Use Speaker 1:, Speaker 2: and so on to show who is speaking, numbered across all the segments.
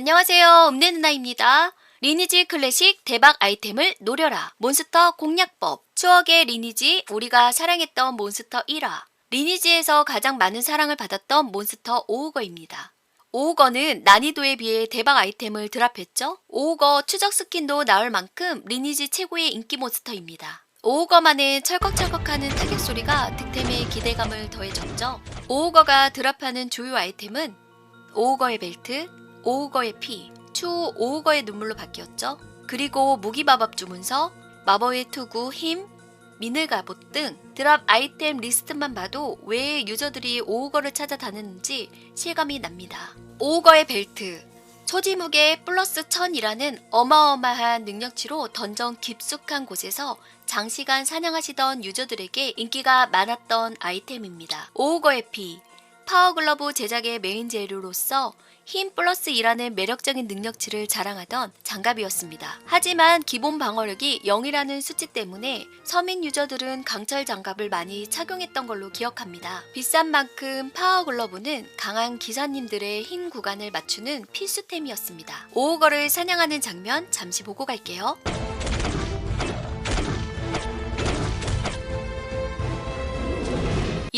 Speaker 1: 안녕하세요. 음내 누나입니다. 리니지 클래식 대박 아이템을 노려라. 몬스터 공략법. 추억의 리니지, 우리가 사랑했던 몬스터 1화. 리니지에서 가장 많은 사랑을 받았던 몬스터 오우거입니다. 오우거는 난이도에 비해 대박 아이템을 드랍했죠? 오우거 추적 스킨도 나올 만큼 리니지 최고의 인기 몬스터입니다. 오우거만의 철컥철컥하는 타격 소리가 득템에 기대감을 더해줬죠. 오우거가 드랍하는 주요 아이템은 오우거의 벨트, 오우거의 피, 추후 오우거의 눈물로 바뀌었죠. 그리고 무기마법 주문서, 마법의 투구, 힘, 미늘 갑옷 등 드랍 아이템 리스트만 봐도 왜 유저들이 오우거를 찾아다녔는지 실감이 납니다. 오우거의 벨트, 초지무게 플러스 1000이라는 어마어마한 능력치로 던전 깊숙한 곳에서 장시간 사냥하시던 유저들에게 인기가 많았던 아이템입니다. 오우거의 피, 파워글러브 제작의 메인 재료로서 힘 플러스 2라는 매력적인 능력치를 자랑하던 장갑이었습니다. 하지만 기본 방어력이 0이라는 수치 때문에 서민 유저들은 강철 장갑을 많이 착용했던 걸로 기억합니다. 비싼 만큼 파워글러브는 강한 기사님들의 흰 구간을 맞추는 필수템이었습니다. 오우거를 사냥하는 장면 잠시 보고 갈게요.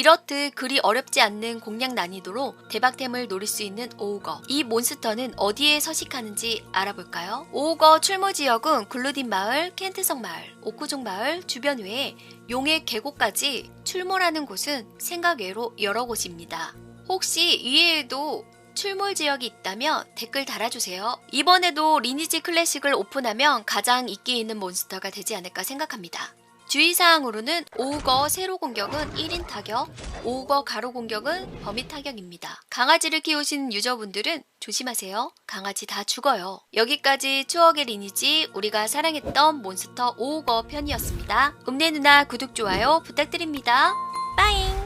Speaker 1: 이렇듯 그리 어렵지 않는 공략 난이도로 대박템을 노릴 수 있는 오우거. 이 몬스터는 어디에 서식하는지 알아볼까요? 오우거 출몰 지역은 글루딘 마을, 켄트성 마을, 옥구종 마을 주변 외에 용의 계곡까지 출몰하는 곳은 생각 외로 여러 곳입니다. 혹시 이외에도 출몰 지역이 있다면 댓글 달아주세요. 이번에도 리니지 클래식을 오픈하면 가장 인기 있는 몬스터가 되지 않을까 생각합니다. 주의사항으로는 오우거 세로 공격은 1인 타격, 오우거 가로 공격은 범위 타격입니다. 강아지를 키우신 유저분들은 조심하세요. 강아지 다 죽어요. 여기까지 추억의 리니지 우리가 사랑했던 몬스터 오우거 편이었습니다. 음내 누나 구독 좋아요 부탁드립니다. 빠잉!